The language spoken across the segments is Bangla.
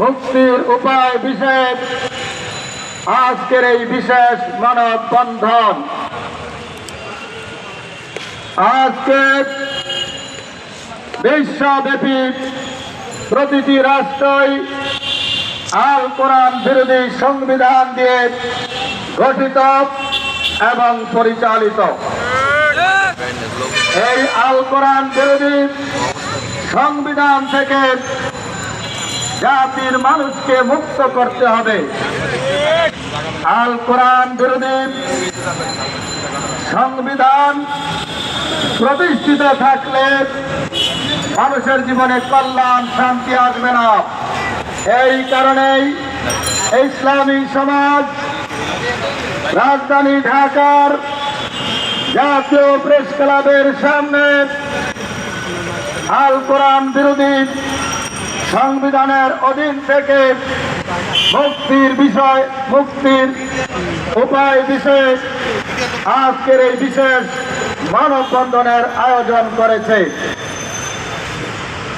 মুক্তির উপায় বিশেষ। আজকের এই বিশেষ মানব বন্ধন আজকে বিশ্বব্যাপী প্রতিটি রাষ্ট্রই আল কোরআন বিরোধী সংবিধান দিয়ে গঠিত এবং পরিচালিত। এই আল কোরআন বিরোধী সংবিধান থেকে জাতির মানুষকে মুক্ত করতে হবে। আল কোরআন বিরোধী সংবিধান প্রতিষ্ঠিত থাকলে মানুষের জীবনে কল্যাণ, শান্তি আসবে না। এই কারণেই ইসলামী সমাজ, রাজধানী ঢাকার জাতীয় প্রেস ক্লাবের সামনে আল কোরআন বিরোধী সংবিধানের অধীন থেকে মুক্তির বিষয়, মুক্তির উপায় বিশেষ আজকের এই বিশেষ মানববন্ধনের আয়োজন করেছে।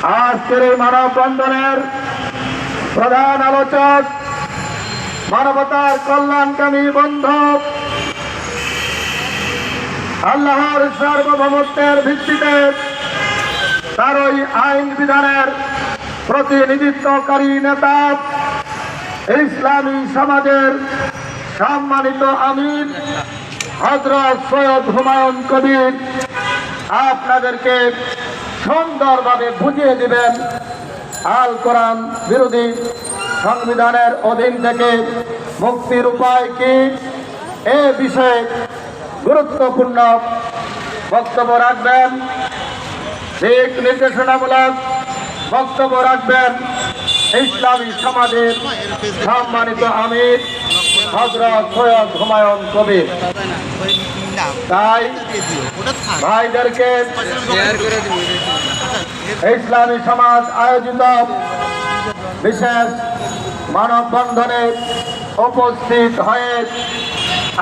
আজকের এই মানববন্ধনের প্রধান আলোচক, মানবতার কল্যাণকামী বন্ধব আল্লাহর সার্বভৌমত্বের ভিত্তিতে তার ওই আইন বিধানের প্রতিনিধিত্বকারী নেতা ইসলামী সমাজের সম্মানিত আমির হজরত সৈয়দ হুমায়ুন কবির। আপনাদেরকে সুন্দরভাবে বুঝিয়ে দিবেন আল কোরআন বিরোধী সংবিধানের অধীন থেকে মুক্তির উপায় কি? এ বিষয়ে গুরুত্বপূর্ণ বক্তব্য রাখবেন। দিক নির্দেশনামূলক বক্তব্য রাখবেন ইসলামী সমাজের সম্মানিত আমির হজরত সৈয়দ হুমায়ুন কবির। তাই ভাইদেরকে ইসলামী সমাজ আয়োজিত বিশেষ মানববন্ধনে উপস্থিত হয়ে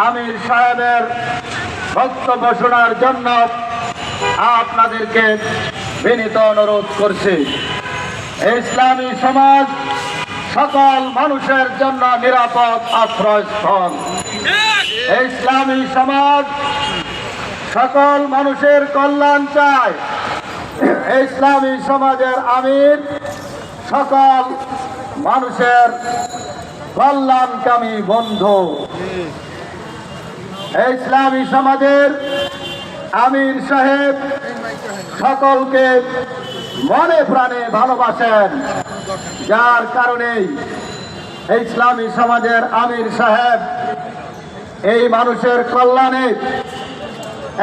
আমির সাহেবের বক্তব্য শোনার জন্য আপনাদেরকে বিনীত অনুরোধ করছি। ইসলামী সমাজ সকল মানুষের জন্য নিরাপদ আশ্রয়স্থল। ইসলামী সমাজ সকল মানুষের কল্যাণ চায় ইসলামী সমাজের আমির সকল মানুষের কল্যাণকামী বন্ধু। ইসলামী সমাজের আমির সাহেব, সকলকে মনে প্রাণে ভালোবাসেন। যার কারণেই ইসলামী সমাজের আমির সাহেব এই মানুষের কল্যাণে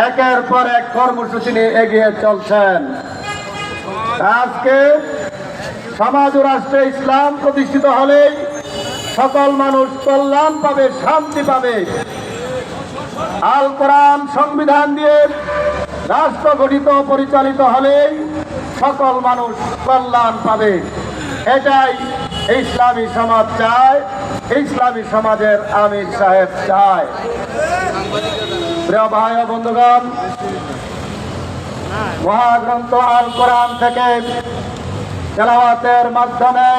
একের পর এক কর্মসূচি নিয়ে এগিয়ে চলছেন। আজকে সমাজ রাষ্ট্রে ইসলাম প্রতিষ্ঠিত হলেই সকল মানুষ কল্যাণ পাবে, শান্তি পাবে। আল কোরআন সংবিধান দিয়ে রাষ্ট্র গঠিত, পরিচালিত হলেই সকল মানুষ কল্যাণ পাবে। এটাই ইসলামী সমাজ চায়, ইসলামী সমাজের আমির সাহেব চায়। প্রিয় ভাই বন্ধুগণ, মহাগ্রন্থ আল কোরআন থেকে তেলাওয়াতের মাধ্যমে